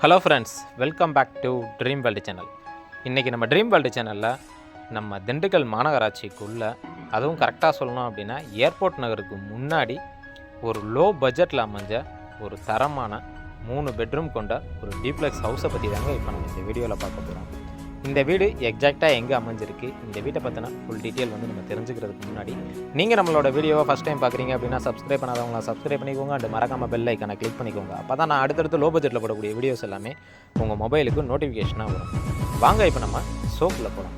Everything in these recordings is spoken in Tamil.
Hello friends welcome back to dream world channel இன்றைக்கி நம்ம ட்ரீம் வேர்ல்டு சேனலில் நம்ம திண்டுக்கல் மாநகராட்சிக்குள்ளே அதுவும் கரெக்டாக சொல்லணும் அப்படின்னா ஏர்போர்ட் நகருக்கு முன்னாடி ஒரு லோ பட்ஜெட்டில் அமைஞ்ச ஒரு தரமான மூணு பெட்ரூம் கொண்ட ஒரு டீப்ளெக்ஸ் ஹவுஸை பற்றி தாங்க இப்போ நம்ம இந்த வீடியோவில் பார்க்க போகிறோம் இந்த வீடு எக்ஸாக்டாக எங்கே அமைஞ்சிருக்கு? இந்த வீட்டை பற்றின ஃபுல் டீட்டெயில் வந்து நம்ம தெரிஞ்சுக்கிறதுக்கு முன்னாடி நீங்கள் நம்மளோட வீடியோவை ஃபஸ்ட் டைம் பார்க்குறீங்க அப்படின்னா சப்ஸ்கிரைப் பண்ணாதவங்களா சப்ஸ்கிரைப் பண்ணிக்கோங்க. அண்ட் மறக்காமல் பெல் ஐக்கானை கிளிக் பண்ணிக்கோங்க. அப்போ தான் நான் அடுத்தடுத்து லோ பட்ஜெட்டில் போடக்கூடிய வீடியோஸ் எல்லாமே உங்கள் மொபைலுக்கு நோட்டிஃபிகேஷனாக வரும். வாங்க இப்போ நம்ம சோப்பில் போகலாம்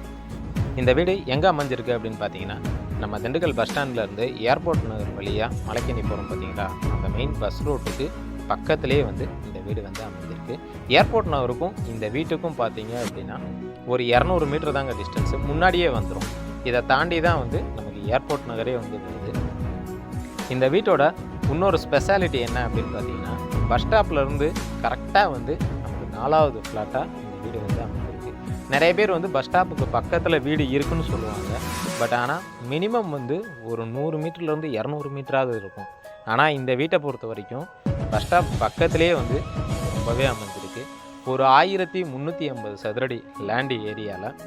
இந்த வீடு எங்கே அமைஞ்சிருக்கு அப்படின்னு பார்த்தீங்கன்னா நம்ம திண்டுக்கல் பஸ் ஸ்டாண்ட்லேருந்து ஏர்போர்ட் நகர் வழியாக மலைக்கணி போகிறோம் பார்த்தீங்களா? அந்த மெயின் பஸ் ரோட்டுக்கு பக்கத்துலேயே வந்து இந்த வீடு வந்து அமைஞ்சிருக்கு. ஏர்போர்ட் நகருக்கும் இந்த வீட்டுக்கும் பார்த்தீங்க அப்படின்னா ஒரு இரநூறு மீட்டர் தாங்க டிஸ்டன்ஸு முன்னாடியே வந்துடும் இதை தாண்டி தான் வந்து நமக்கு ஏர்போர்ட் நகரே வந்து வருது இந்த வீட்டோட இன்னொரு ஸ்பெஷாலிட்டி என்ன அப்படின்னு பார்த்தீங்கன்னா பஸ் ஸ்டாப்லேருந்து கரெக்டாக வந்து நமக்கு நாலாவது ஃப்ளாட்டாக இந்த வீடு வந்து அமைஞ்சிருக்கு. நிறைய பேர் வந்து பஸ் ஸ்டாப்புக்கு பக்கத்தில் வீடு இருக்குன்னு சொல்லுவாங்க. பட் ஆனால் மினிமம் வந்து ஒரு நூறு மீட்டர்லேருந்து இரநூறு மீட்டராவது இருக்கும். ஆனால் இந்த வீட்டை பொறுத்த வரைக்கும் பஸ் ஸ்டாப் பக்கத்துலேயே வந்து ரொம்பவே அமைஞ்சிருக்கு. ஒரு ஆயிரத்தி முந்நூற்றி ஐம்பது சதுரடி லேண்டு ஏரியாவில்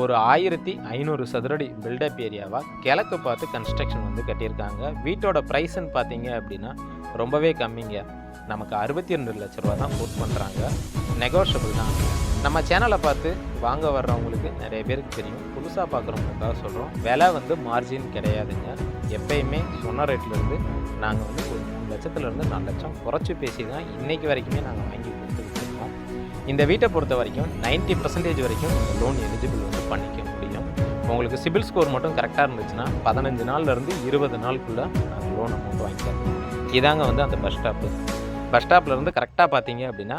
ஒரு ஆயிரத்தி ஐநூறு சதுரடி பில்டப் ஏரியாவாக கிழக்கு பார்த்து கன்ஸ்ட்ரக்ஷன் வந்து கட்டியிருக்காங்க. வீட்டோட ப்ரைஸ்ன்னு பார்த்தீங்க அப்படின்னா ரொம்பவே கம்மிங்க. நமக்கு அறுபத்தி ரெண்டு லட்ச ரூபா தான் கோட் பண்ணுறாங்க நெகோஷியபிள் தான். நம்ம சேனலை பார்த்து வாங்க வர்றவங்களுக்கு நிறைய பேருக்கு தெரியும். புதுசாக பார்க்குறவங்களுக்காக சொல்கிறோம் விலை வந்து மார்ஜின் கிடையாதுங்க. எப்பயுமே சொன்ன ரேட்லேருந்து நாங்கள் வந்து ஒரு மூணு லட்சத்துலேருந்து நாலு லட்சம் குறைச்சி பேசி தான் இன்றைக்கி வரைக்குமே நாங்கள் வாங்கி இந்த வீட்டை பொறுத்த வரைக்கும் 90% பர்சன்டேஜ் வரைக்கும் இந்த லோன் எலிஜிபிள் வந்து பண்ணிக்க முடியும். உங்களுக்கு சிபில் ஸ்கோர் மட்டும் கரெக்டாக இருந்துச்சுன்னா பதினஞ்சு நாள்லேருந்து இருபது நாளுக்குள்ளே நாங்கள் லோன் அமௌண்ட் வாங்கிக்கலாம். இதாங்க வந்து அந்த பஸ் ஸ்டாப்பு பஸ் ஸ்டாப்லேருந்து கரெக்டாக பார்த்தீங்க அப்படின்னா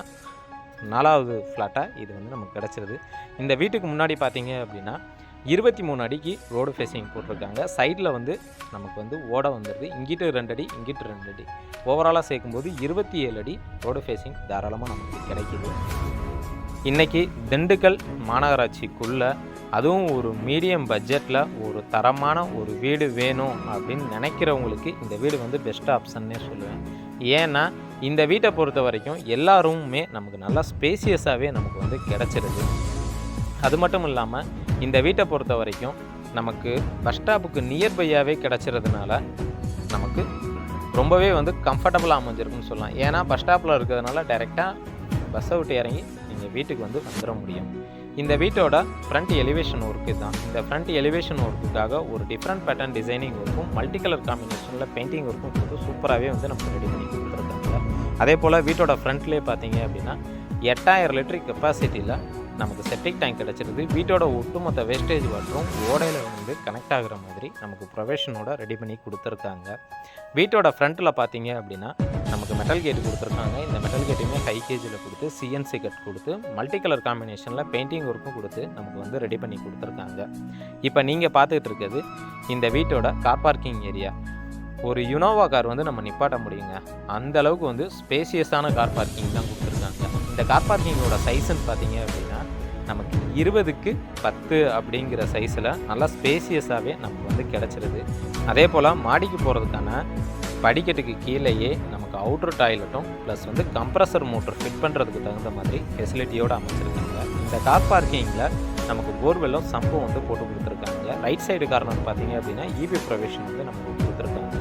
நாலாவது ஃப்ளாட்டாக இது வந்து நமக்கு கிடச்சிருது. இந்த வீட்டுக்கு முன்னாடி பார்த்தீங்க அப்படின்னா இருபத்தி மூணு அடிக்கு ரோடு ஃபேஸிங் போட்டிருக்காங்க. சைடில் வந்து நமக்கு வந்து ஓட வந்துடுது இங்கிட்டு ரெண்டு அடி இங்கிட்டு ரெண்டு அடி. ஓவராலாக சேர்க்கும்போது இருபத்தி ஏழு அடி ரோடு ஃபேஸிங் தாராளமாக நமக்கு கிடைக்கிது. இன்றைக்கி திண்டுக்கல் மாநகராட்சிக்குள்ளே அதுவும் ஒரு மீடியம் பட்ஜெட்டில் ஒரு தரமான ஒரு வீடு வேணும் அப்படின்னு நினைக்கிறவங்களுக்கு இந்த வீடு வந்து பெஸ்ட் ஆப்ஷன்னே சொல்லுவேன். ஏன்னா இந்த வீட்டை பொறுத்த வரைக்கும் எல்லா ரூமுமே நமக்கு நல்லா ஸ்பேசியஸாகவே நமக்கு வந்து கிடச்சிருது. அது மட்டும் இல்லாமல் இந்த வீட்டை பொறுத்த வரைக்கும் நமக்கு பஸ் ஸ்டாப்புக்கு நியர்பையாகவே கிடச்சிறதுனால நமக்கு ரொம்பவே வந்து கம்ஃபர்டபுளாக அமைஞ்சிருக்குன்னு சொல்லலாம். ஏன்னா பஸ் ஸ்டாப்பில் இருக்கிறதுனால டைரெக்டாக பஸ்ஸை விட்டு இறங்கி நீங்கள் வீட்டுக்கு வந்து வந்துட முடியும். இந்த வீட்டோட ஃப்ரண்ட் எலிவேஷன் ஒர்க்கு தான். இந்த ஃப்ரண்ட் எலிவேஷன் ஒர்க்குக்காக ஒரு டிஃப்ரெண்ட் பேட்டர்ன் டிசைனிங் ஒர்க்கும் மல்டி கலர் காம்பினேஷனில் பெயிண்டிங் ஒர்க்கும் கொடுத்து சூப்பராகவே வந்து நமக்கு ரெடி பண்ணி கொடுத்துருக்காங்க. அதே போல் வீட்டோட ஃப்ரண்ட்லேயே பார்த்தீங்க அப்படின்னா எட்டாயிரம் லிட்டர் கெப்பாசிட்டியில் நமக்கு செப்டிக் டேங்க் கிடச்சிருது. வீட்டோட ஒட்டுமொத்த வேஸ்டேஜ் வாட்டரும் ஓடையில் வந்து கனெக்ட் ஆகுற மாதிரி நமக்கு ப்ரொவேஷனோட ரெடி பண்ணி கொடுத்துருக்காங்க. வீட்டோட ஃப்ரண்ட்டில் பார்த்தீங்க அப்படின்னா நமக்கு மெட்டல் கேட் கொடுத்துருக்காங்க. இந்த மெட்டல் கேட்டையுமே ஹை கேஜியில் கொடுத்து சிஎன்சி கட் கொடுத்து மல்டி கலர் காம்பினேஷனில் பெயிண்டிங் ஒர்க்கும் கொடுத்து நமக்கு வந்து ரெடி பண்ணி கொடுத்துருக்காங்க. இப்போ நீங்கள் பார்த்துக்கிட்டு இருக்கிறது இந்த வீட்டோட கார் பார்க்கிங் ஏரியா ஒரு யுனோவா கார் வந்து நம்ம நிப்பாட்ட முடியுங்க. அந்த அளவுக்கு வந்து ஸ்பேசியஸான கார் பார்க்கிங் தான் கொடுத்துருக்காங்க. இந்த கார் பார்க்கிங்கோட சைஸ்ன்னு பார்த்தீங்க அப்படின்னா நமக்கு இருபதுக்கு பத்து அப்படிங்கிற சைஸில் நல்லா ஸ்பேசியஸாகவே நமக்கு வந்து கிடச்சிருது. அதே போல் மாடிக்கு போகிறதுக்கான படிக்கட்டுக்கு கீழேயே நமக்கு அவுட்ரு டாய்லெட்டும் ப்ளஸ் வந்து கம்ப்ரஸர் மோட்டர் ஃபிட் பண்ணுறதுக்கு தகுந்த மாதிரி ஃபெசிலிட்டியோடு அமைச்சிருக்காங்க. இந்த கார் பார்க்கிங்கில் நமக்கு போர்வெல்லும் சம்பவம் வந்து போட்டு கொடுத்துருக்காங்க. ரைட் சைடு கார்னர் பார்த்தீங்க அப்படின்னா இபி ப்ரொவிஷன் வந்து நமக்கு கொடுத்துருக்காங்க.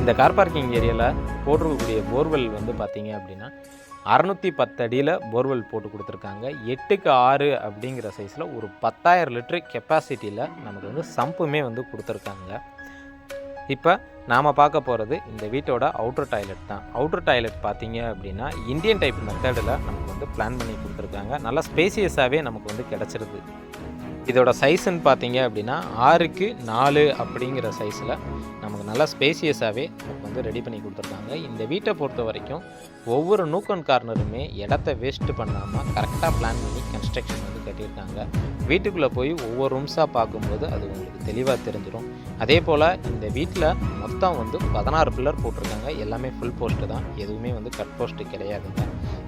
இந்த கார் பார்க்கிங் ஏரியாவில் போட்டிருக்கக்கூடிய போர்வெல் வந்து பார்த்தீங்க அப்படின்னா அறநூற்றி பத்து அடியில் போர்வெல் போட்டு கொடுத்துருக்காங்க. எட்டுக்கு ஆறு அப்படிங்கிற சைஸில் ஒரு பத்தாயிரம் லிட்டரு கெப்பாசிட்டியில் நமக்கு வந்து சம்புமே வந்து கொடுத்துருக்காங்க. இப்போ நாம் பார்க்க போகிறது இந்த வீட்டோட அவுட்டர் டாய்லெட் தான். அவுட்டர் டாய்லெட் பார்த்தீங்க அப்படின்னா இந்தியன் டைப் மெத்தடில் நமக்கு வந்து பிளான் பண்ணி கொடுத்துருக்காங்க. நல்லா ஸ்பேசியஸாகவே நமக்கு வந்து கிடச்சிருது. இதோட சைஸுன்னு பார்த்தீங்க அப்படின்னா ஆறுக்கு நாலு அப்படிங்கிற சைஸில் நமக்கு நல்லா ஸ்பேசியஸாகவே நமக்கு வந்து ரெடி பண்ணி கொடுத்துருக்காங்க. இந்த வீட்டை பொறுத்த வரைக்கும் ஒவ்வொரு நூக்கன் கார்னருமே இடத்த வேஸ்ட் பண்ணாமல் கரெக்டாக பிளான் பண்ணி கன்ஸ்ட்ரக்ஷன் வந்து கட்டியிருக்காங்க. வீட்டுக்குள்ளே போய் ஒவ்வொரு ரூம்ஸாக பார்க்கும்போது அது உங்களுக்கு தெளிவாக தெரிஞ்சிடும் அதே போல் இந்த வீட்டில் மொத்தம் வந்து பதினாறு பில்லர் போட்டிருக்காங்க. எல்லாமே ஃபுல் போஸ்ட்டு தான். எதுவுமே வந்து கட் போஸ்ட்டு கிடையாதுங்க.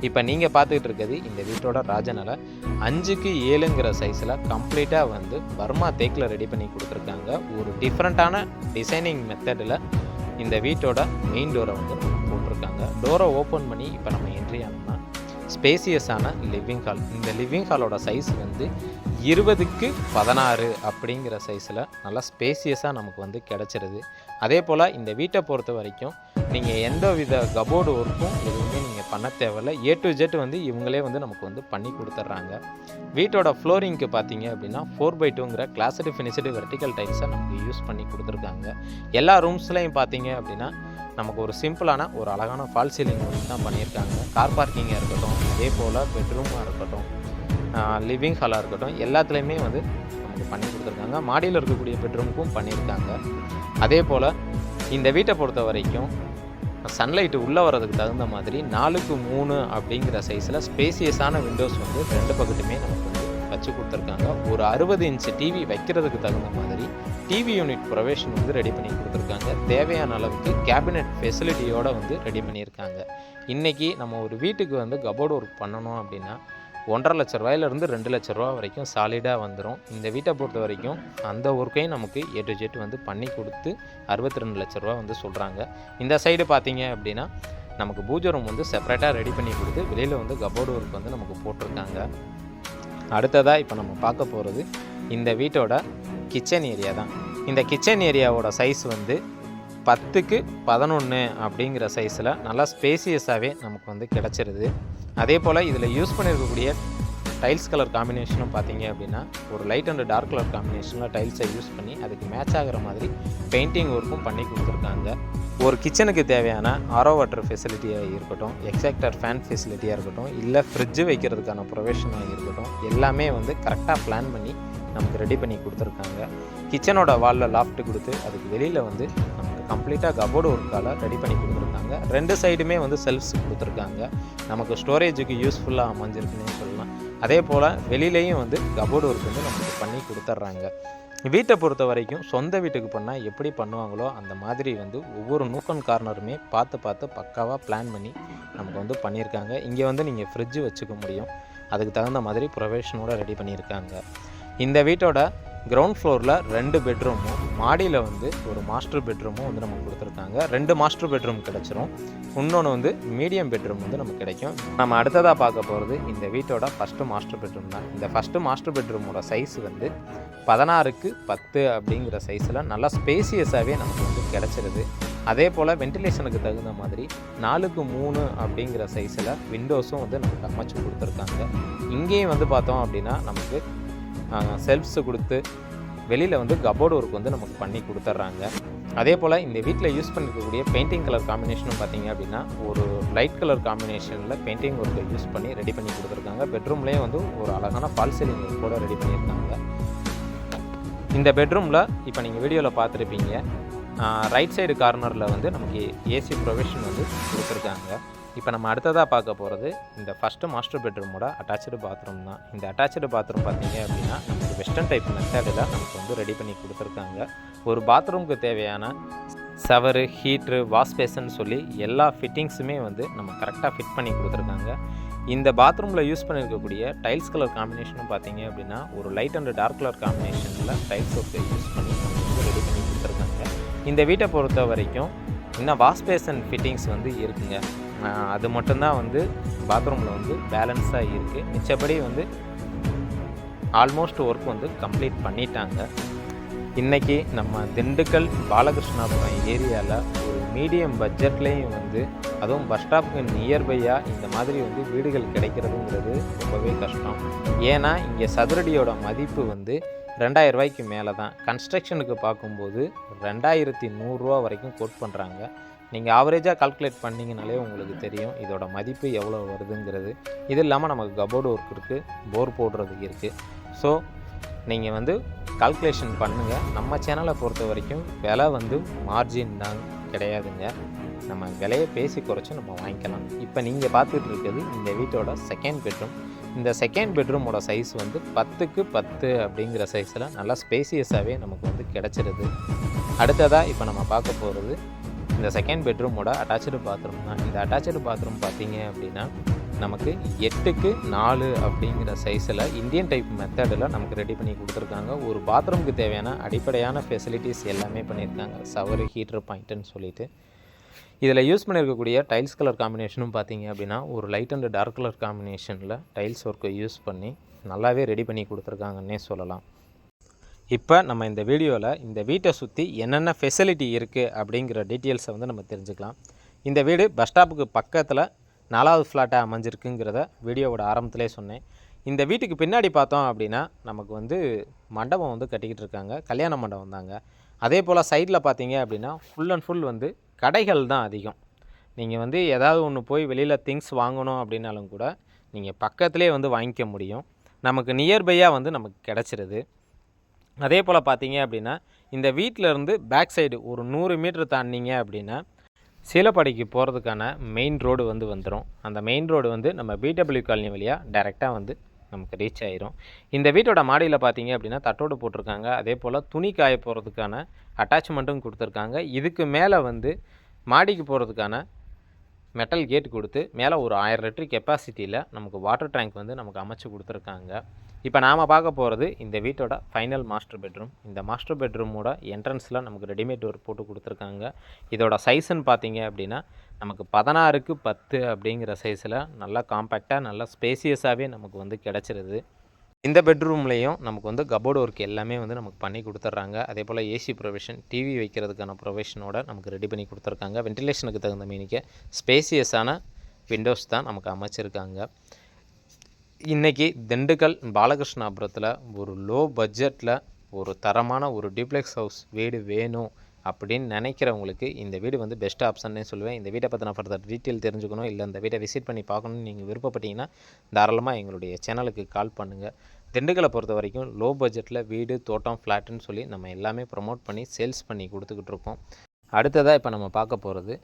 இப்போ நீங்கள் பார்த்துக்கிட்டு இருக்கிறது இந்த வீட்டோட ராஜநிலை. அஞ்சுக்கு ஏழுங்கிற சைஸில் கம்ப்ளீட்டாக வந்து பர்மா தேக்கில் ரெடி பண்ணி கொடுத்துருக்காங்க. ஒரு டிஃப்ரெண்ட்டான டிசைனிங் மெத்தடில் இந்த வீட்டோட மெயின் டோரை வந்து போட்டிருக்காங்க. டோரை ஓப்பன் பண்ணி இப்போ நம்ம என்ட்ரி ஆனோம்னா ஸ்பேசியஸான லிவிங் ஹால். இந்த லிவிங் ஹாலோட சைஸ் வந்து இருபதுக்கு பதினாறு அப்படிங்கிற சைஸில் நல்லா ஸ்பேசியஸாக நமக்கு வந்து கிடச்சிருது. அதே போல் இந்த வீட்டை பொறுத்த வரைக்கும் நீங்கள் எந்த வித கபோர்டு ஒர்க்கும் எதுவுமே நீங்கள் பண்ண தேவையில்ல. ஏ டு ஜெட் வந்து இவங்களே வந்து நமக்கு வந்து பண்ணி கொடுத்துட்றாங்க. வீட்டோட ஃப்ளோரிங்க்கு பார்த்தீங்க அப்படின்னா ஃபோர் பை டூங்கிற கிளாஸடு ஃபினிஷடு வெர்டிக்கல் டைல்ஸை நமக்கு யூஸ் பண்ணி கொடுத்துருக்காங்க. எல்லா ரூம்ஸ்லையும் பார்த்தீங்க அப்படின்னா நமக்கு ஒரு சிம்பிளான ஒரு அழகான ஃபால் சீலிங் ஒர்க் தான் பண்ணியிருக்காங்க. கார் பார்க்கிங்காக இருக்கட்டும் அதே போல் பெட்ரூமாக இருக்கட்டும் லிவிங் ஹாலாக இருக்கட்டும் எல்லாத்துலேயுமே வந்து நமக்கு பண்ணி கொடுத்துருக்காங்க. மாடியில் இருக்கக்கூடிய பெட்ரூமுக்கும் பண்ணியிருக்காங்க. அதே போல் இந்த வீட்டை பொறுத்த வரைக்கும் சன்லைட்டு உள்ளே வர்றதுக்கு தகுந்த மாதிரி நாலுக்கு மூணு அப்படிங்கிற சைஸில் ஸ்பேசியஸான விண்டோஸ் வந்து ரெண்டு பக்கத்துமே நமக்கு வச்சு கொடுத்துருக்காங்க. ஒரு அறுபது இன்ச்சு டிவி வைக்கிறதுக்கு தகுந்த மாதிரி டிவி யூனிட் ப்ரொவேஷன் வந்து ரெடி பண்ணி கொடுத்துருக்காங்க. தேவையான அளவுக்கு கேபினெட் ஃபெசிலிட்டியோடு வந்து ரெடி பண்ணியிருக்காங்க. இன்றைக்கி நம்ம ஒரு வீட்டுக்கு வந்து கபோர்டு ஒர்க் பண்ணணும் அப்படின்னா ஒன்றரை லட்ச ரூபாயிலேருந்து ரெண்டு லட்ச ரூபா வரைக்கும் சாலிடாக வந்துடும் இந்த வீட்டை பொறுத்த வரைக்கும் அந்த ஒர்க்கையும் நமக்கு ஏ டு ஜெட் வந்து பண்ணி கொடுத்து அறுபத்தி ரெண்டு லட்ச ரூபா வந்து சொல்கிறாங்க இந்த சைடு பார்த்தீங்க அப்படின்னா நமக்கு பூஜை ரூம் வந்து செப்பரேட்டாக ரெடி பண்ணி கொடுத்து வெளியில் வந்து கபோர்டு ஒர்க் வந்து நமக்கு போட்டிருக்காங்க. அடுத்ததாக இப்போ நம்ம பார்க்க போகிறது இந்த வீட்டோட கிச்சன் ஏரியா தான். இந்த கிச்சன் ஏரியாவோட சைஸ் வந்து பத்துக்கு பதினொன்று அப்படிங்கிற சைஸில் நல்லா ஸ்பேசியஸாகவே நமக்கு வந்து கிடச்சிருது. அதே போல் இதில் யூஸ் பண்ணியிருக்கக்கூடிய டைல்ஸ் கலர் காம்பினேஷனும் பார்த்தீங்க அப்படின்னா ஒரு லைட் அண்ட் டார்க் கலர் காம்பினேஷனில் டைல்ஸை யூஸ் பண்ணி அதுக்கு மேட்ச் ஆகிற மாதிரி பெயிண்டிங் ஒர்க்கும் பண்ணி கொடுத்துருக்காங்க. ஒரு கிச்சனுக்கு தேவையான ஆரோ வாட்டர் ஃபெசிலிட்டியாக இருக்கட்டும் எக்ஸாக்டர் ஃபேன் ஃபெசிலிட்டியாக இருக்கட்டும் இல்லை ஃப்ரிட்ஜு வைக்கிறதுக்கான ப்ரொவிஷனாக இருக்கட்டும் எல்லாமே வந்து கரெக்டாக பிளான் பண்ணி நமக்கு ரெடி பண்ணி கொடுத்துருக்காங்க. கிச்சனோட வாலில் லாஃப்ட் கொடுத்து அதுக்கு வெளியில் வந்து நமக்கு கம்ப்ளீட்டாக கபோர்டு ஒர்க்கால் ரெடி பண்ணி கொடுத்துருக்காங்க. ரெண்டு சைடுமே வந்து செல்ஃப்ஸ் கொடுத்துருக்காங்க. நமக்கு ஸ்டோரேஜுக்கு யூஸ்ஃபுல்லாக அமைஞ்சிருக்குன்னு சொல்லலாம். அதே போல் வெளியிலையும் வந்து கபோர்டு ஒர்க் வந்து நமக்கு பண்ணி கொடுத்துட்றாங்க. வீட்டை பொறுத்த வரைக்கும் சொந்த வீட்டுக்கு பண்ணால் எப்படி பண்ணுவாங்களோ அந்த மாதிரி வந்து ஒவ்வொரு நூக்கன் கார்னருமே பார்த்து பார்த்து பக்காவாக பிளான் பண்ணி நமக்கு வந்து பண்ணியிருக்காங்க. இங்கே வந்து நீங்கள் ஃப்ரிட்ஜு வச்சுக்க முடியும். அதுக்கு தகுந்த மாதிரி ப்ரொவேஷனோட ரெடி பண்ணியிருக்காங்க. இந்த வீட்டோட கிரவுண்ட் ஃப்ளோரில் ரெண்டு பெட்ரூமும் மாடியில் வந்து ஒரு மாஸ்டர் பெட்ரூமும் வந்து நமக்கு கொடுத்துருக்காங்க. ரெண்டு மாஸ்டர் பெட்ரூம் கிடச்சிரும். இன்னொன்று வந்து மீடியம் பெட்ரூம் வந்து நமக்கு கிடைக்கும். நம்ம அடுத்ததாக பார்க்க போகிறது இந்த வீட்டோட ஃபஸ்ட்டு மாஸ்டர் பெட்ரூம் தான். இந்த ஃபஸ்ட்டு மாஸ்டர் பெட்ரூமோட சைஸ் வந்து பதினாறுக்கு பத்து அப்படிங்கிற சைஸில் நல்லா ஸ்பேசியஸாகவே நமக்கு வந்து கிடச்சிருது. அதே போல் வென்டிலேஷனுக்கு தகுந்த மாதிரி நாலுக்கு மூணு அப்படிங்கிற சைஸில் விண்டோஸும் வந்து நமக்கு அமைச்சு கொடுத்துருக்காங்க. இங்கேயும் வந்து பார்த்தோம் அப்படின்னா நமக்கு செல்ஃப்ஸு கொடுத்து வெளியில் வந்து கபோர்டு ஒர்க் வந்து நமக்கு பண்ணி கொடுத்துட்றாங்க. அதே போல் இந்த வீட்டில் யூஸ் பண்ணிருக்கக்கூடிய பெயிண்டிங் கலர் காம்பினேஷனும் பார்த்தீங்க அப்படின்னா ஒரு லைட் கலர் காம்பினேஷனில் பெயிண்டிங் ஒர்க்கை யூஸ் பண்ணி ரெடி பண்ணி கொடுத்துருக்காங்க. பெட்ரூம்லேயும் வந்து ஒரு அழகான ஃபால் சீலிங் கூட ரெடி பண்ணியிருக்காங்க இந்த பெட்ரூமில் இப்போ நீங்கள் வீடியோவில் பார்த்துருப்பீங்க. ரைட் சைடு கார்னரில் வந்து நமக்கு ஏசி ப்ரொவிஷன் வந்து கொடுத்துருக்காங்க. இப்போ நம்ம அடுத்ததாக பார்க்க போகிறது இந்த ஃபஸ்ட்டு மாஸ்டர் பெட்ரூமோட அட்டாச்சு பாத்ரூம் தான். இந்த அட்டாச்சு பாத்ரூம் பார்த்தீங்க அப்படின்னா நமக்கு வெஸ்டர்ன் டைப் மெத்தடில் நமக்கு வந்து ரெடி பண்ணி கொடுத்துருக்காங்க. ஒரு பாத்ரூமுக்கு தேவையான சவரு ஹீட்ரு வாஷ் பேசன் சொல்லி எல்லா ஃபிட்டிங்ஸுமே வந்து நம்ம கரெக்டாக ஃபிட் பண்ணி கொடுத்துருக்காங்க. இந்த பாத்ரூமில் யூஸ் பண்ணியிருக்கக்கூடிய டைல்ஸ் கலர் காம்பினேஷனும் பார்த்தீங்க அப்படின்னா ஒரு லைட் அண்ட் டார்க் கலர் காம்பினேஷனில் டைல்ஸ் ஒர்க்கை யூஸ் பண்ணி இந்த வீட்டை பொறுத்த வரைக்கும் இன்னும் வாஷ் பேசன் ஃபிட்டிங்ஸ் வந்து இருக்குங்க. அது மட்டும்தான் வந்து பாத்ரூமில் வந்து பேலன்ஸாக இருக்குது மிச்சப்படி வந்து ஆல்மோஸ்ட் ஒர்க் வந்து கம்ப்ளீட் பண்ணிட்டாங்க. இன்றைக்கி நம்ம திண்டுக்கல் பாலகிருஷ்ணாபுரம் ஏரியாவில் ஒரு மீடியம் பட்ஜெட்லேயும் வந்து அதுவும் பஸ் ஸ்டாப்புக்கு நியர்பையாக இந்த மாதிரி வந்து வீடுகள் கிடைக்கிறதுங்கிறது ரொம்பவே கஷ்டம். ஏன்னா இங்கே சதுரடியோட மதிப்பு வந்து ரெண்டாயிரம் ரூபாய்க்கு மேலே தான். கன்ஸ்ட்ரக்ஷனுக்கு பார்க்கும்போது ரெண்டாயிரத்தி நூறுரூவா வரைக்கும் கோட் பண்ணுறாங்க நீங்கள் ஆவரேஜாக கால்குலேட் பண்ணிங்கனாலே உங்களுக்கு தெரியும் இதோட மதிப்பு எவ்வளோ வருதுங்கிறது. இது இல்லாமல் நமக்கு கபோர்டு ஒர்க் இருக்குது போர் போடுறதுக்கு இருக்குது ஸோ நீங்கள் வந்து கால்குலேஷன் பண்ணுங்கள் நம்ம சேனலை பொறுத்த வரைக்கும் விலை வந்து மார்ஜின் தான். கிடையாதுங்க. நம்ம விலையை பேசி குறைச்சி நம்ம வாங்கிக்கலாம். இப்போ நீங்கள் பார்த்துட்டு இருக்கிறது இந்த வீட்டோட செகண்ட் பெட்ரூம் இந்த செகண்ட் பெட்ரூமோட சைஸ் வந்து பத்துக்கு பத்து அப்படிங்கிற சைஸில் நல்லா ஸ்பேசியஸாகவே நமக்கு வந்து கிடச்சிருது. அடுத்ததாக இப்போ நம்ம பார்க்க போகிறது இந்த செகண்ட் பெட்ரூமோட அட்டாச்சு பாத்ரூம் தான். இந்த அட்டாச்சு பாத்ரூம் பார்த்தீங்க அப்படின்னா நமக்கு எட்டுக்கு நாலு அப்படிங்கிற சைஸில் இந்தியன் டைப் மெத்தடில் நமக்கு ரெடி பண்ணி கொடுத்துருக்காங்க. ஒரு பாத்ரூமுக்கு தேவையான அடிப்படையான ஃபெசிலிட்டிஸ் எல்லாமே பண்ணியிருக்காங்க. சவரு ஹீட்டர் பாயிண்ட்டுன்னு சொல்லிட்டு. இதில் யூஸ் பண்ணியிருக்கக்கூடிய டைல்ஸ் கலர் காம்பினேஷனும் பார்த்தீங்க அப்படின்னா ஒரு லைட் அண்ட் டார்க் கலர் காம்பினேஷனில் டைல்ஸ் ஒர்க்கை யூஸ் பண்ணி நல்லாவே ரெடி பண்ணி கொடுத்துருக்காங்கன்னே சொல்லலாம். இப்போ நம்ம இந்த வீடியோவில் இந்த வீட்டை சுற்றி என்னென்ன ஃபெசிலிட்டி இருக்குது அப்படிங்கிற டீட்டெயில்ஸை வந்து நம்ம தெரிஞ்சுக்கலாம். இந்த வீடு பஸ் ஸ்டாப்புக்கு பக்கத்தில் நாலாவது ஃப்ளாட்டாக அமைஞ்சிருக்குங்கிறத வீடியோவோட ஆரம்பத்திலே சொன்னேன். இந்த வீட்டுக்கு பின்னாடி பார்த்தோம் அப்படின்னா நமக்கு வந்து மண்டபம் வந்து கட்டிக்கிட்டு இருக்காங்க. கல்யாண மண்டபம் தாங்க. அதே போல் சைடில் பார்த்தீங்க அப்படின்னா ஃபுல் அண்ட் ஃபுல் வந்து கடைகள் தான் அதிகம். நீங்கள் வந்து ஏதாவது ஒன்று போய் வெளியில் திங்ஸ் வாங்கணும் அப்படின்னாலும் கூட நீங்கள் பக்கத்துலேயே வந்து வாங்கிக்க முடியும். நமக்கு நியர்பையாக வந்து நமக்கு கிடச்சிருது. அதே போல் பார்த்தீங்க அப்படின்னா இந்த வீட்டில் இருந்து பேக் சைடு ஒரு நூறு மீட்டர் தாண்டிங்க அப்படின்னா சீலப்பாடிக்கு போகிறதுக்கான மெயின் ரோடு வந்து வந்துடும் அந்த மெயின் ரோடு வந்து நம்ம பிடபிள்யூ காலனி வழியாக டைரெக்டாக வந்து நமக்கு ரீச் ஆயிரும். இந்த வீட்டோட மாடியில் பார்த்தீங்க அப்படின்னா தட்டோடு போட்டிருக்காங்க. அதே போல் துணி காய போகிறதுக்கான அட்டாச்மெண்ட்டும் கொடுத்துருக்காங்க. இதுக்கு மேலே வந்து மாடிக்கு போகிறதுக்கான மெட்டல் கேட் கொடுத்து மேலே ஒரு ஆயிரம் லிட்டர் கெப்பாசிட்டியில் நமக்கு வாட்டர் டேங்க் வந்து நமக்கு அமைச்சு கொடுத்துருக்காங்க. இப்போ நாம் பார்க்க போகிறது இந்த வீட்டோட ஃபைனல் மாஸ்டர் பெட்ரூம் இந்த மாஸ்டர் பெட்ரூமோட என்ட்ரன்ஸில் நமக்கு ரெடிமேட் டோர் போட்டு கொடுத்துருக்காங்க. இதோட சைஸ்ன்னு பார்த்தீங்க அப்படின்னா நமக்கு பதினாறுக்கு பத்து அப்படிங்கிற சைஸில் நல்லா காம்பேக்டாக நல்லா ஸ்பேசியஸாகவே நமக்கு வந்து கிடச்சிருது. இந்த பெட்ரூம்லேயும் நமக்கு வந்து கபோர்டு ஒர்க் எல்லாமே வந்து நமக்கு பண்ணி கொடுத்துட்றாங்க. அதே போல் ஏசி ப்ரொவிஷன் டிவி வைக்கிறதுக்கான ப்ரொவிஷனோட நமக்கு ரெடி பண்ணி கொடுத்துருக்காங்க. வென்டிலேஷனுக்கு தகுந்த மீனிக்க ஸ்பேசியஸான விண்டோஸ் தான் நமக்கு அமைச்சிருக்காங்க. இன்றைக்கி திண்டுக்கல் பாலகிருஷ்ணாபுரத்தில் ஒரு லோ பட்ஜெட்டில் ஒரு தரமான ஒரு டிப்ளெக்ஸ் ஹவுஸ் வீடு வேணும் அப்படின்னு நினைக்கிறவங்களுக்கு இந்த வீடு வந்து பெஸ்ட் ஆப்ஷன்னே சொல்லுவேன். இந்த வீட்டை பற்றின ஃபர்தர் டீட்டெயில் தெரிஞ்சுக்கணும். இல்லை இந்த வீட்டை விசிட் பண்ணி பார்க்கணும்னு நீங்கள் விருப்பப்பட்டீங்கன்னா தாராளமாக எங்களுடைய சேனலுக்கு கால் பண்ணுங்கள் திண்டுக்கலை பொறுத்த வரைக்கும் லோ பட்ஜெட்டில் வீடு தோட்டம் ஃப்ளாட்டுன்னு சொல்லி நம்ம எல்லாமே ப்ரொமோட் பண்ணி சேல்ஸ் பண்ணி கொடுத்துக்கிட்டு இருக்கோம். அடுத்ததாக இப்போ நம்ம பார்க்க போகிறது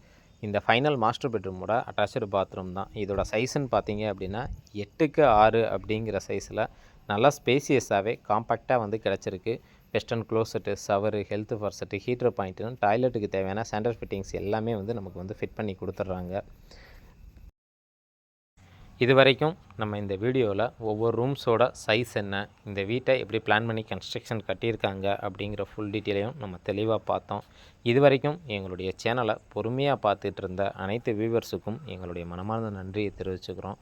இந்த ஃபைனல் மாஸ்டர் பெட்ரூமோட அட்டாச்சு பாத்ரூம் தான். இதோட சைஸ்ன்னு பார்த்தீங்க அப்படின்னா எட்டுக்கு ஆறு அப்படிங்கிற சைஸில் நல்லா ஸ்பேசியஸாகவே காம்பேக்டாக வந்து கிடச்சிருக்கு. Western closet shower health faucet heater பாயிண்ட்டுன்னு டாய்லெட்டுக்கு தேவையான சென்டர் ஃபிட்டிங்ஸ் எல்லாமே வந்து நமக்கு வந்து ஃபிட் பண்ணி கொடுத்துட்றாங்க. இது வரைக்கும் நம்ம இந்த வீடியோவில் ஒவ்வொரு ரூம்ஸோட சைஸ் என்ன இந்த வீட்டை எப்படி பிளான் பண்ணி கன்ஸ்ட்ரக்ஷன் கட்டியிருக்காங்க அப்படிங்கிற ஃபுல் டீட்டெயிலையும் நம்ம தெளிவாக பார்த்தோம். இது வரைக்கும் எங்களுடைய சேனலை பொறுமையாக பார்த்துட்டு இருந்த அனைத்து வியூவர்ஸுக்கும் எங்களுடைய மனமார்ந்த நன்றியை தெரிவிச்சுக்கிறோம்.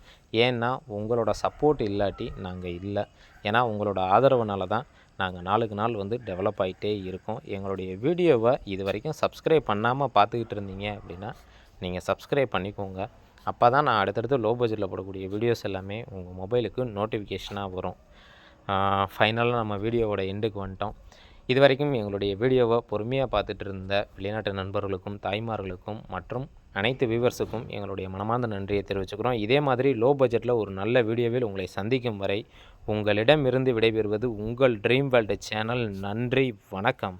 ஏன்னா உங்களோட சப்போர்ட் இல்லாட்டி நாங்கள் இல்லை. ஏன்னா உங்களோட ஆதரவுனால தான் நாங்கள் நாளுக்கு நாள் வந்து டெவலப் ஆகிட்டே இருக்கோம். எங்களுடைய வீடியோவை இது வரைக்கும் சப்ஸ்கிரைப் பண்ணாமல் பார்த்துக்கிட்டு இருந்தீங்க அப்படின்னா நீங்கள் சப்ஸ்கிரைப் பண்ணிக்கோங்க. அப்போ தான் நான் அடுத்தடுத்து லோ பட்ஜெட்டில் போடக்கூடிய வீடியோஸ் எல்லாமே உங்கள் மொபைலுக்கு நோட்டிஃபிகேஷனாக வரும். ஃபைனலாக நம்ம வீடியோவோட எண்டுக்கு வந்துட்டோம். இது வரைக்கும் எங்களுடைய வீடியோவை பொறுமையாக பார்த்துட்டு இருந்த வெளிநாட்டு நண்பர்களுக்கும் தாய்மார்களுக்கும் மற்றும் அனைத்து வியூவர்ஸுக்கும் எங்களுடைய மனமார்ந்த நன்றியை தெரிவிச்சுக்கிறோம். இதே மாதிரி லோ பட்ஜெட்டில் ஒரு நல்ல வீடியோவில் உங்களை சந்திக்கும் வரை உங்களிடமிருந்து விடைபெறுவது உங்கள் ட்ரீம் வேர்ல்டு சேனல் நன்றி வணக்கம்.